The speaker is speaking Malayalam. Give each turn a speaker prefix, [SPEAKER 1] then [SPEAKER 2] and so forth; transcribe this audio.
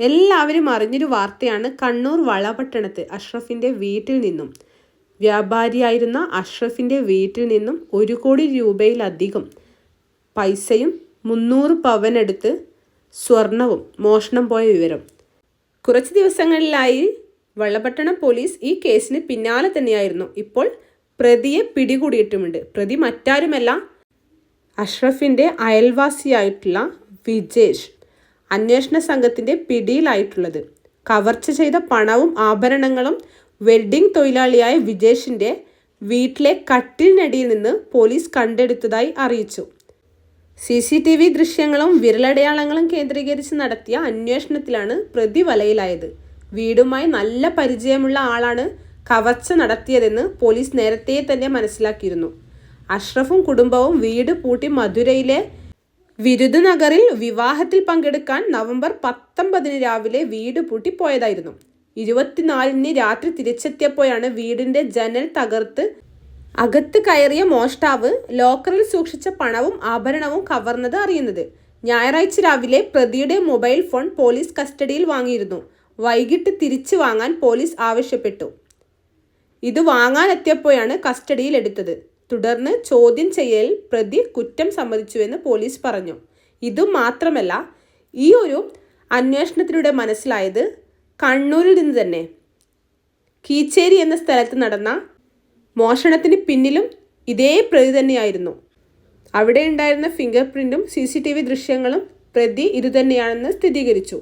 [SPEAKER 1] എല്ലാവരും അറിഞ്ഞൊരു വാർത്തയാണ് കണ്ണൂർ വളപട്ടണത്ത് അഷ്റഫിന്റെ വീട്ടിൽ നിന്നും. വ്യാപാരിയായിരുന്ന അഷ്റഫിന്റെ വീട്ടിൽ നിന്നും ഒരു കോടി രൂപയിലധികം പൈസയും മുന്നൂറ് പവനെടുത്ത് സ്വർണവും മോഷണം പോയ വിവരം. കുറച്ച് ദിവസങ്ങളിലായി വള്ളപട്ടണം പോലീസ് ഈ കേസിന് പിന്നാലെ തന്നെയായിരുന്നു. ഇപ്പോൾ പ്രതിയെ പിടികൂടിയിട്ടുമുണ്ട്. പ്രതി മറ്റാരുമല്ല. അഷ്റഫിന്റെ അയൽവാസിയായിട്ടുള്ള വിജേഷ് അന്വേഷണ സംഘത്തിന്റെ പിടിയിലായിട്ടുള്ളത്. കവർച്ച ചെയ്ത പണവും ആഭരണങ്ങളും വെൽഡിംഗ് തൊഴിലാളിയായ വിജേഷിന്റെ വീട്ടിലെ കട്ടിലിനടിയിൽ നിന്ന് പോലീസ് കണ്ടെടുത്തതായി അറിയിച്ചു. സി സി ടി വി ദൃശ്യങ്ങളും വിരലടയാളങ്ങളും കേന്ദ്രീകരിച്ച് നടത്തിയ അന്വേഷണത്തിലാണ് പ്രതി വലയിലായത്. വീടുമായി നല്ല പരിചയമുള്ള ആളാണ് കവർച്ച നടത്തിയതെന്ന് പോലീസ് നേരത്തെ തന്നെ മനസ്സിലാക്കിയിരുന്നു. അഷ്റഫും കുടുംബവും വീട് പൂട്ടി മധുരയിലെ വിരുദുനഗറിൽ വിവാഹത്തിൽ പങ്കെടുക്കാൻ നവംബർ പത്തൊമ്പതിന് രാവിലെ വീട് പൂട്ടി പോയതായിരുന്നു ഇരുപത്തിനാലിന് രാത്രി തിരിച്ചെത്തിയപ്പോഴാണ് വീടിന്റെ ജനൽ തകർത്ത് അകത്ത് കയറിയ മോഷ്ടാവ് ലോക്കറിൽ സൂക്ഷിച്ച പണവും ആഭരണവും കവർന്നത് അറിയുന്നത്. ഞായറാഴ്ച രാവിലെ പ്രതിയുടെ മൊബൈൽ ഫോൺ പോലീസ് കസ്റ്റഡിയിൽ വാങ്ങിയിരുന്നു. വൈകിട്ട് തിരിച്ചു വാങ്ങാൻ പോലീസ് ആവശ്യപ്പെട്ടു. ഇത് വാങ്ങാനെത്തിയപ്പോഴാണ് കസ്റ്റഡിയിൽ എടുത്തത്. തുടർന്ന് ചോദ്യം ചെയ്യലിൽ പ്രതി കുറ്റം സമ്മതിച്ചുവെന്ന് പോലീസ് പറഞ്ഞു. ഇതു മാത്രമല്ല ഈ ഒരു അന്വേഷണത്തിലൂടെ മനസ്സിലായത് കണ്ണൂരിൽ നിന്ന് തന്നെ. കീച്ചേരി എന്ന സ്ഥലത്ത് നടന്ന മോഷണത്തിന് പിന്നിലും ഇതേ പ്രതി തന്നെയായിരുന്നു. അവിടെ ഉണ്ടായിരുന്ന ഫിംഗർ പ്രിന്റും സി സി ടി വി ദൃശ്യങ്ങളും പ്രതി ഇതുതന്നെയാണെന്ന് സ്ഥിരീകരിച്ചു.